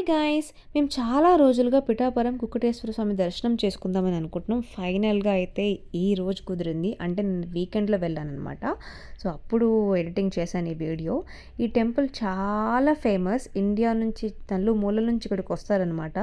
Hi guys మేము చాలా రోజులుగా పిఠాపురం కుక్కటేశ్వర స్వామి దర్శనం చేసుకుందామని అనుకుంటున్నాం. ఫైనల్గా అయితే ఈ రోజు కుదిరింది. అంటే నేను వీకెండ్లో వెళ్ళానమాట సో అప్పుడు ఎడిటింగ్ చేశాను ఈ వీడియో. ఈ టెంపుల్ చాలా ఫేమస్ ఇండియా నుంచి తల్లు మూల నుంచి ఇక్కడికి వస్తారనమాట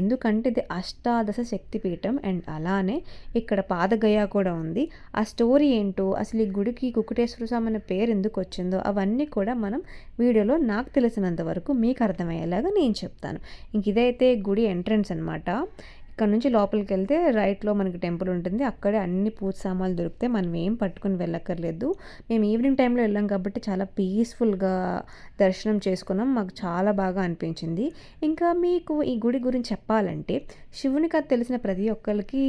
ఎందుకంటే ఇది అష్టాదశ శక్తిపీఠం అండ్ అలానే ఇక్కడ పాదగయ కూడా ఉంది. ఆ స్టోరీ ఏంటో అసలు ఈ గుడికి కుక్కటేశ్వర స్వామి అనే పేరు ఎందుకు వచ్చిందో అవన్నీ కూడా మనం వీడియోలో నాకు తెలిసినంత వరకు మీకు అర్థమయ్యేలాగా నేను చెప్తాను. చెప్తాను. ఇంక ఇదైతే గుడి ఎంట్రన్స్ అనమాట ఇక్కడ నుంచి లోపలికి వెళ్తే రైట్లో మనకి టెంపుల్ ఉంటుంది. అక్కడే అన్ని పూజ సామాన్లు దొరికితే మనం ఏం పట్టుకుని వెళ్ళక్కర్లేదు. మేము ఈవినింగ్ టైంలో వెళ్ళాం కాబట్టి చాలా పీస్ఫుల్గా దర్శనం చేసుకున్నాం. మాకు చాలా బాగా అనిపించింది. ఇంకా మీకు ఈ గుడి గురించి చెప్పాలంటే శివుని కథ తెలిసిన ప్రతి ఒక్కరికి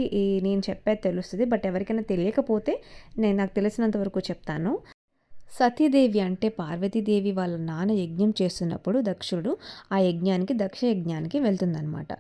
నేను చెప్పేది తెలుస్తుంది. బట్ ఎవరికైనా తెలియకపోతే నేను నాకు తెలిసినంత వరకు చెప్తాను. సతీదేవి అంటే పార్వతీదేవి వాళ్ళ నాన్న యజ్ఞం చేస్తున్నప్పుడు దక్షుడు ఆ యజ్ఞానికి దక్ష యజ్ఞానికి వెళ్తుందనమాట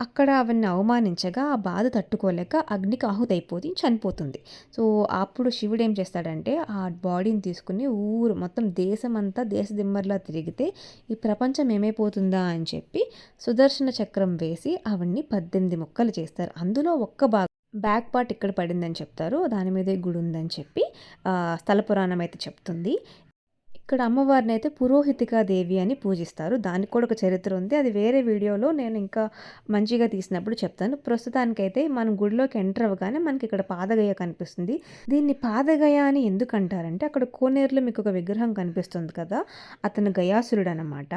అక్కడ అవన్నీ అవమానించగా ఆ బాధ తట్టుకోలేక అగ్నికి ఆహుతైపోతుంది చనిపోతుంది. సో అప్పుడు శివుడు ఏం చేస్తాడంటే ఆ బాడీని తీసుకుని ఊరు మొత్తం దేశం అంతా దేశ దిమ్మర్లా తిరిగితే ఈ ప్రపంచం ఏమైపోతుందా అని చెప్పి సుదర్శన చక్రం వేసి అవన్నీ పద్దెనిమిది ముక్కలు చేస్తారు. అందులో ఒక్క భాగం బ్యాక్ పార్ట్ ఇక్కడ పడిందని చెప్తారు దాని మీదే గుడి ఉందని చెప్పి స్థల పురాణం అయితే చెప్తుంది. ఇక్కడ అమ్మవారిని అయితే పురోహితికా దేవి అని పూజిస్తారు. దానికి కూడా ఒక చరిత్ర ఉంది. అది వేరే వీడియోలో నేను ఇంకా మంచిగా తీసినప్పుడు చెప్తాను. ప్రస్తుతానికైతే మనం గుడిలోకి ఎంటర్ అవ్వగానే మనకి ఇక్కడ పాదగయ కనిపిస్తుంది. దీన్ని పాదగయ అని ఎందుకు అంటారంటే అక్కడ కోనేరులో మీకు ఒక విగ్రహం కనిపిస్తుంది కదా అతను గయాసురుడు అనమాట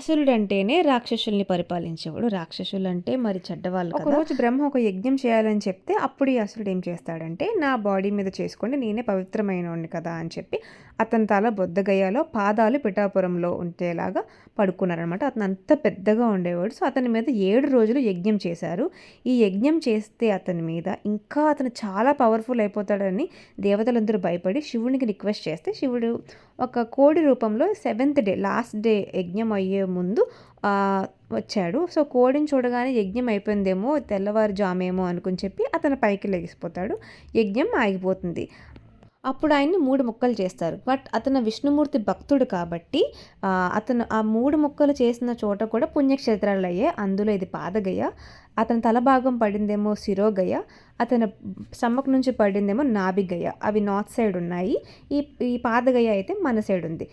అసురుడు అంటేనే రాక్షసుల్ని పరిపాలించేవాడు. రాక్షసులు అంటే మరి చెడ్డవాళ్ళు ఒకరోజు బ్రహ్మ ఒక యజ్ఞం చేయాలని చెప్తే అప్పుడు ఈ అసురుడు ఏం చేస్తాడంటే నా బాడీ మీద చేసుకోండి నేనే పవిత్రమైన కదా అని చెప్పి అతని తల బొద్దగయ్యాలో పాదాలు పిఠాపురంలో ఉండేలాగా పడుకున్నారనమాట అతను అంత పెద్దగా ఉండేవాడు. సో అతని మీద ఏడు రోజులు యజ్ఞం చేశారు. ఈ యజ్ఞం చేస్తే అతని మీద ఇంకా అతను చాలా పవర్ఫుల్ అయిపోతాడని దేవతలందరూ భయపడి శివునికి రిక్వెస్ట్ చేస్తే శివుడు ఒక కోడి రూపంలో సెవెంత్ డే లాస్ట్ డే యజ్ఞం అయ్యే ముందు వచ్చాడు. సో కోడిని చూడగానే యజ్ఞం అయిపోయిందేమో తెల్లవారుజామేమో అనుకుని చెప్పి అతను పైకి లెగిసిపోతాడు యజ్ఞం ఆగిపోతుంది. అప్పుడు ఆయన్ని మూడు ముక్కలు చేస్తారు. బట్ అతను విష్ణుమూర్తి భక్తుడు కాబట్టి అతను ఆ మూడు ముక్కలు చేసిన చోట కూడా పుణ్యక్షేత్రాలు అయ్యాయి అందులో ఇది పాదగయ అతని తల భాగం పడిందేమో శిరోగయ అతని స్టమక్ నుంచి పడిందేమో నాభిగయ. అవి నార్త్ సైడ్ ఉన్నాయి. ఈ ఈ పాదగయ అయితే మన సైడ్ ఉంది.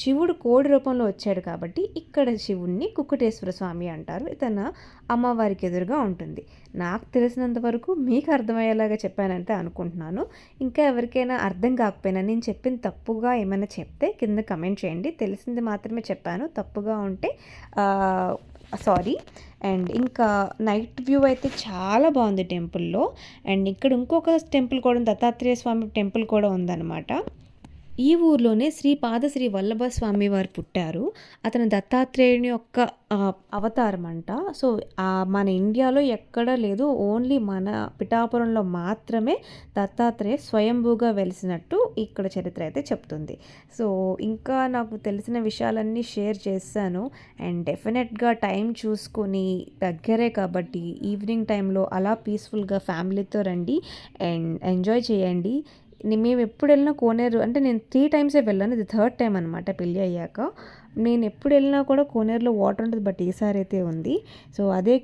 శివుడు కోడి రూపంలో వచ్చాడు కాబట్టి ఇక్కడ శివుణ్ణి కుక్కుటేశ్వర స్వామి అంటారు. ఇతను అమ్మవారికి ఎదురుగా ఉంటుంది. నాకు తెలిసినంత వరకు మీకు అర్థమయ్యేలాగా చెప్పానంటే అనుకుంటున్నాను. ఇంకా ఎవరికైనా అర్థం కాకపోయినా నేను చెప్పిన తప్పుగా ఏమైనా చెప్తే కింద కమెంట్ చేయండి. తెలిసింది మాత్రమే చెప్పాను. తప్పుగా ఉంటే సారీ. అండ్ ఇంకా నైట్ వ్యూ అయితే చాలా బాగుంది టెంపుల్లో. అండ్ ఇక్కడ ఇంకొక టెంపుల్ కూడా దత్తాత్రేయ స్వామి టెంపుల్ కూడా ఉందన్నమాట. ఈ ఊర్లోనే శ్రీ పాదశ్రీ వల్లభ స్వామి వారు పుట్టారు. అతను దత్తాత్రేయుని యొక్క అవతారం అంట సో మన ఇండియాలో ఎక్కడ లేదు. ఓన్లీ మన పిఠాపురంలో మాత్రమే దత్తాత్రేయ స్వయంభూగా వెలిసినట్టు ఇక్కడ చరిత్ర అయితే చెప్తుంది. సో ఇంకా నాకు తెలిసిన విషయాలన్నీ షేర్ చేశాను. అండ్ డెఫినెట్గా టైం చూసుకొని దగ్గరే కాబట్టి ఈవినింగ్ టైంలో అలా పీస్ఫుల్గా ఫ్యామిలీతో రండి. అండ్ ఎంజాయ్ చేయండి. మేము ఎప్పుడు వెళ్ళినా కోనేరు అంటే నేను త్రీ టైమ్సే వెళ్ళాను. ఇది థర్డ్ టైం అనమాట పెళ్ళి అయ్యాక. నేను ఎప్పుడు వెళ్ళినా కూడా కోనేరులో వాటర్ ఉంటుంది బట్ ఈసారి అయితే ఉంది. సో అదే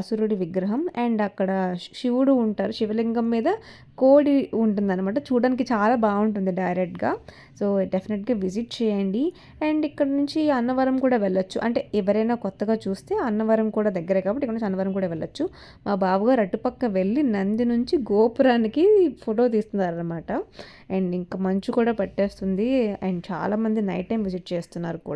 అసురుడి విగ్రహం. అండ్ అక్కడ శివుడు ఉంటారు. శివలింగం మీద కోడి ఉంటుంది అనమాట చూడడానికి చాలా బాగుంటుంది డైరెక్ట్గా. సో డెఫినెట్గా విజిట్ చేయండి. అండ్ ఇక్కడ నుంచి అన్నవరం కూడా వెళ్ళొచ్చు. అంటే ఎవరైనా కొత్తగా చూస్తే అన్నవరం కూడా దగ్గరే కాబట్టి ఇక్కడ నుంచి అన్నవరం కూడా వెళ్ళొచ్చు. మా బాబుగారు అటుపక్క వెళ్ళి నంది నుంచి గోపురానికి ఫోటో తీస్తున్నారనమాట అండ్ ఇంకా మంచు కూడా పట్టేస్తుంది. అండ్ చాలామంది నైట్ టైం విజిట్ చేస్తున్నారు కూడా.